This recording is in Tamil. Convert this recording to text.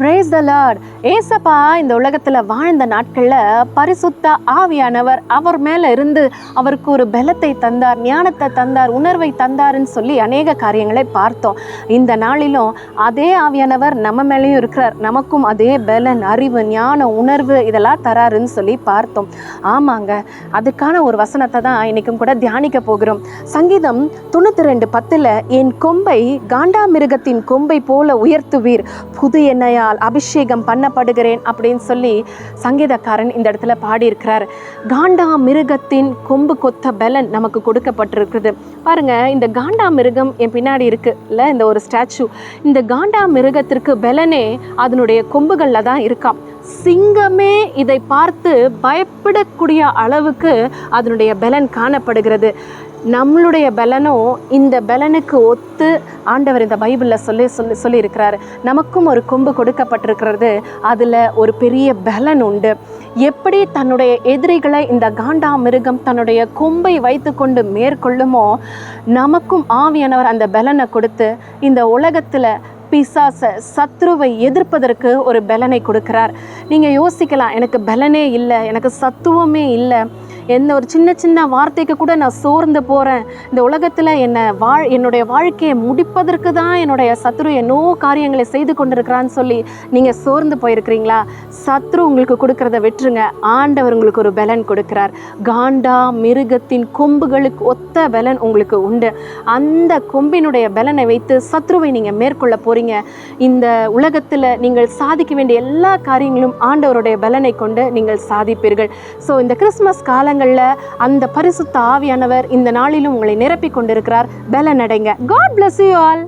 பிரேஸ் த லார்ட் ஏசப்பா இந்த உலகத்தில் வாழ்ந்த நாட்களில் பரிசுத்த ஆவியானவர் அவர் மேலே இருந்து அவருக்கு ஒரு பலத்தை தந்தார் ஞானத்தை தந்தார் உணர்வை தந்தாருன்னு சொல்லி அநேக காரியங்களை பார்த்தோம். இந்த நாளிலும் அதே ஆவியானவர் நம்ம மேலேயும் இருக்கிறார். நமக்கும் அதே பலன் அறிவு ஞானம் உணர்வு இதெல்லாம் தராருன்னு சொல்லி பார்த்தோம். ஆமாங்க அதுக்கான ஒரு வசனத்தை தான் இன்னைக்கும் கூட தியானிக்க போகிறோம். சங்கீதம் தொண்ணூற்றி ரெண்டு பத்தில் என் கொம்பை காண்டாமிருகத்தின் கொம்பை போல உயர்த்துவீர். புது எண்ணெயால் அபிஷேகம் பண்ணப்படுகிறேன் அப்படின்னு சொல்லி சங்கீதக்காரன் இந்த இடத்துல பாடியிருக்கிறார். காண்டா மிருகத்தின் கொம்பு கொத்த பலன் நமக்கு கொடுக்கப்பட்டிருக்குது பாருங்க இந்த காண்டா மிருகம் என் பின்னாடி இருக்குல்ல இந்த ஒரு ஸ்டாச்சு. இந்த காண்டா மிருகத்திற்கு பலனே அதனுடைய கொம்புகளில் தான் இருக்கான் சிங்கமே இதை பார்த்து பயப்படக்கூடிய அளவுக்கு அதனுடைய பலன் காணப்படுகிறது. நம்மளுடைய பலனும் இந்த பலனுக்கு ஒத்து ஆண்டவர் இந்த பைபிளில் சொல்லி சொல்லி சொல்லியிருக்கிறார். நமக்கும் ஒரு கொம்பு கொடுக்கப்பட்டிருக்கிறது. அதில் ஒரு பெரிய பலன் உண்டு. எப்படி தன்னுடைய எதிரிகளை இந்த காண்டா மிருகம் தன்னுடைய கொம்பை வைத்துக்கொண்டு மேற்கொள்ளுமோ நமக்கும் ஆவியானவர் அந்த பலனை கொடுத்து இந்த உலகத்தில் பிசாசை சத்ருவை எதிர்ப்பதற்கு ஒரு பலனை கொடுக்கிறார். நீங்கள் யோசிக்கலாம் எனக்கு பலனே இல்லை எனக்கு சத்துவமே இல்லை. எந்த ஒரு சின்ன சின்ன வார்த்தைக்கு கூட நான் சோர்ந்து போகிறேன் இந்த உலகத்தில் என்னை வாழ் என்னுடைய வாழ்க்கையை முடிப்பதற்கு தான் என்னுடைய சத்ரு என்னோ காரியங்களை செய்து கொண்டிருக்கிறான்னு சொல்லி நீங்கள் சோர்ந்து போயிருக்கிறீங்களா? சத்ரு உங்களுக்கு கொடுக்குறத விட்டுருங்க. ஆண்டவர் உங்களுக்கு ஒரு பலன் கொடுக்குறார். காண்டா மிருகத்தின் கொம்புகளுக்கு ஒத்த பலன் உங்களுக்கு உண்டு. அந்த கொம்பினுடைய பலனை வைத்து சத்ருவை நீங்கள் மேற்கொள்ள போகிறீங்க இந்த உலகத்தில் நீங்கள் சாதிக்க வேண்டிய எல்லா காரியங்களும் ஆண்டவருடைய பலனை கொண்டு நீங்கள் சாதிப்பீர்கள். ஸோ இந்த கிறிஸ்மஸ் காலங்கள் நேரங்களில் அந்த பரிசுத்த ஆவியானவர் இந்த நாளிலும் உங்களை நிரப்பி கொண்டிருக்கிறார். பெல நடைங்க காட் பிளஸ் யூ ஆல்